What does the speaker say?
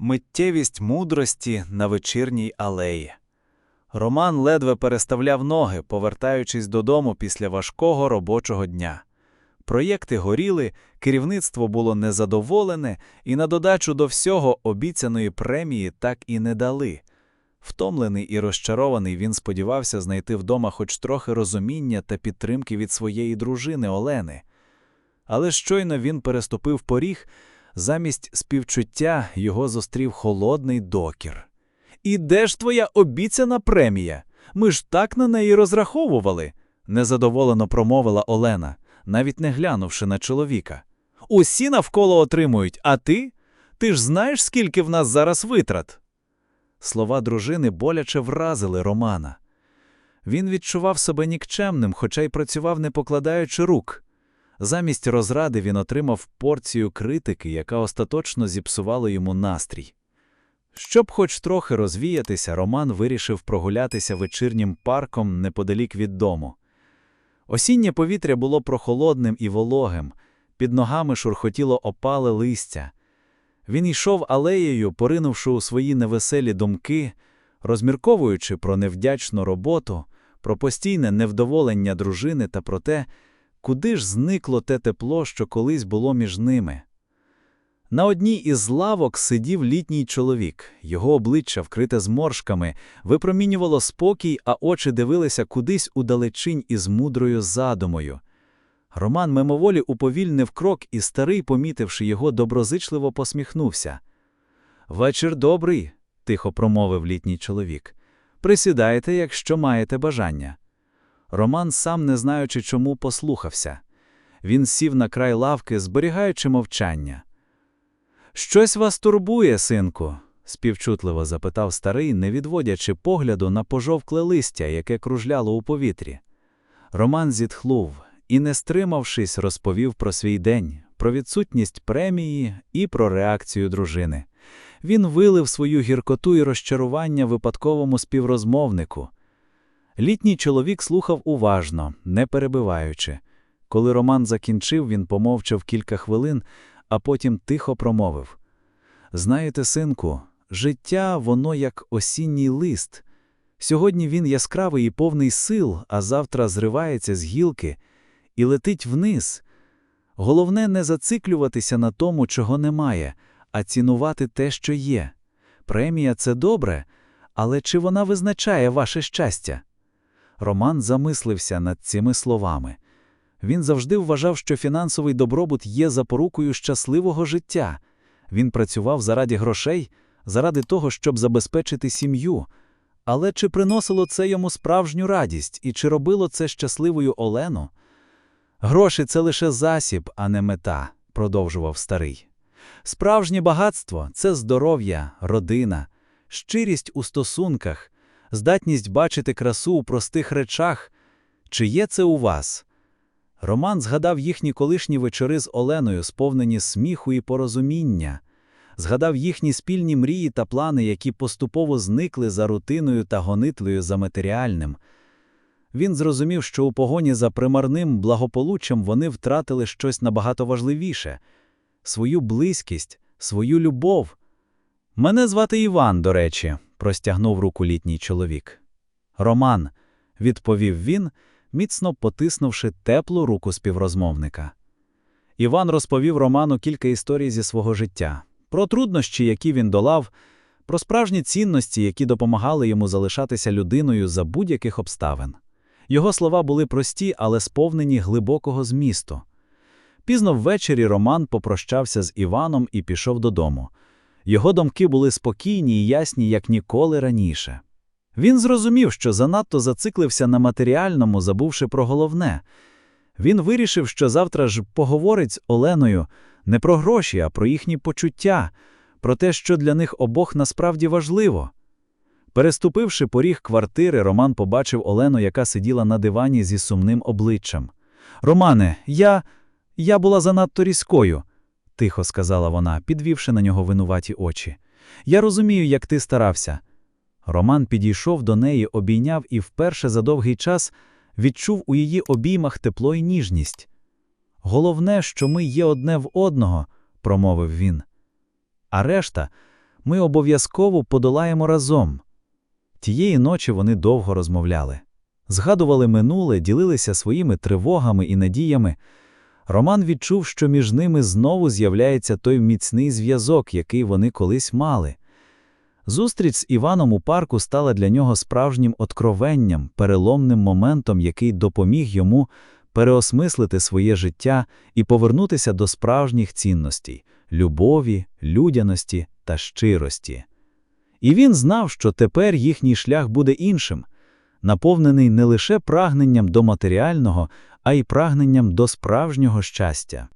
Миттєвість мудрості на вечірній алеї. Роман ледве переставляв ноги, повертаючись додому після важкого робочого дня. Проєкти горіли, керівництво було незадоволене, і на додачу до всього обіцяної премії так і не дали. Втомлений і розчарований, він сподівався знайти вдома хоч трохи розуміння та підтримки від своєї дружини Олени. Але щойно він переступив поріг, замість співчуття його зустрів холодний докір. І де ж твоя обіцяна премія? Ми ж так на неї розраховували, незадоволено промовила Олена, навіть не глянувши на чоловіка. Усі навколо отримують, а ти? Ти ж знаєш, скільки в нас зараз витрат? Слова дружини боляче вразили Романа. Він відчував себе нікчемним, хоча й працював, не покладаючи рук. Замість розради він отримав порцію критики, яка остаточно зіпсувала йому настрій. Щоб хоч трохи розвіятися, Роман вирішив прогулятися вечірнім парком неподалік від дому. Осіннє повітря було прохолодним і вологим, під ногами шурхотіло опале листя. Він йшов алеєю, поринувши у свої невеселі думки, розмірковуючи про невдячну роботу, про постійне невдоволення дружини та про те, куди ж зникло те тепло, що колись було між ними. На одній із лавок сидів літній чоловік, його обличчя, вкрите зморшками, випромінювало спокій, а очі дивилися кудись удалечінь із мудрою задумою. Роман мимоволі уповільнив крок, і старий, помітивши його, доброзичливо посміхнувся. Вечір добрий, тихо промовив літній чоловік. Присідайте, якщо маєте бажання. Роман, сам не знаючи чому, послухався. Він сів на край лавки, зберігаючи мовчання. Щось вас турбує, синку? співчутливо запитав старий, не відводячи погляду на пожовкле листя, яке кружляло у повітрі. Роман зітхнув і, не стримавшись, розповів про свій день, про відсутність премії і про реакцію дружини. Він вилив свою гіркоту і розчарування випадковому співрозмовнику. Літній чоловік слухав уважно, не перебиваючи. Коли Роман закінчив, він помовчав кілька хвилин, а потім тихо промовив: Знаєте, синку, життя воно як осінній лист. Сьогодні він яскравий і повний сил, а завтра зривається з гілки і летить вниз. Головне не зациклюватися на тому, чого немає, а цінувати те, що є. Премія це добре, але чи вона визначає ваше щастя? Роман замислився над цими словами. Він завжди вважав, що фінансовий добробут є запорукою щасливого життя. Він працював заради грошей, заради того, щоб забезпечити сім'ю. Але чи приносило це йому справжню радість і чи робило це щасливою Олену? Гроші це лише засіб, а не мета, продовжував старий. Справжнє багатство це здоров'я, родина, щирість у стосунках, здатність бачити красу у простих речах. Чи є це у вас? Роман згадав їхні колишні вечори з Оленою, сповнені сміху і порозуміння, згадав їхні спільні мрії та плани, які поступово зникли за рутиною та гонитлею за матеріальним. Він зрозумів, що у погоні за примарним благополуччям вони втратили щось набагато важливіше свою близькість, свою любов. Мене звати Іван, до речі, простягнув руку літній чоловік. Роман, відповів він, міцно потиснувши теплу руку співрозмовника. Іван розповів Роману кілька історій зі свого життя, про труднощі, які він долав, про справжні цінності, які допомагали йому залишатися людиною за будь-яких обставин. Його слова були прості, але сповнені глибокого змісту. Пізно ввечері Роман попрощався з Іваном і пішов додому. Його думки були спокійні і ясні, як ніколи раніше. Він зрозумів, що занадто зациклився на матеріальному, забувши про головне. Він вирішив, що завтра ж поговорить з Оленою не про гроші, а про їхні почуття, про те, що для них обох насправді важливо. Переступивши поріг квартири, Роман побачив Олену, яка сиділа на дивані зі сумним обличчям. Романе, я. я була занадто різкою, тихо сказала вона, підвівши на нього винуваті очі. Я розумію, як ти старався. Роман підійшов до неї, обійняв і вперше за довгий час відчув у її обіймах тепло і ніжність. Головне, що ми є одне в одного, промовив він. А решта Ми обов'язково подолаємо разом. Тієї ночі вони довго розмовляли. Згадували минуле, ділилися своїми тривогами і надіями. Роман відчув, що між ними знову з'являється той міцний зв'язок, який вони колись мали. Зустріч з Іваном у парку стала для нього справжнім откровенням, переломним моментом, який допоміг йому переосмислити своє життя і повернутися до справжніх цінностей – любові, людяності та щирості. І він знав, що тепер їхній шлях буде іншим, наповнений не лише прагненням до матеріального, а й прагненням до справжнього щастя.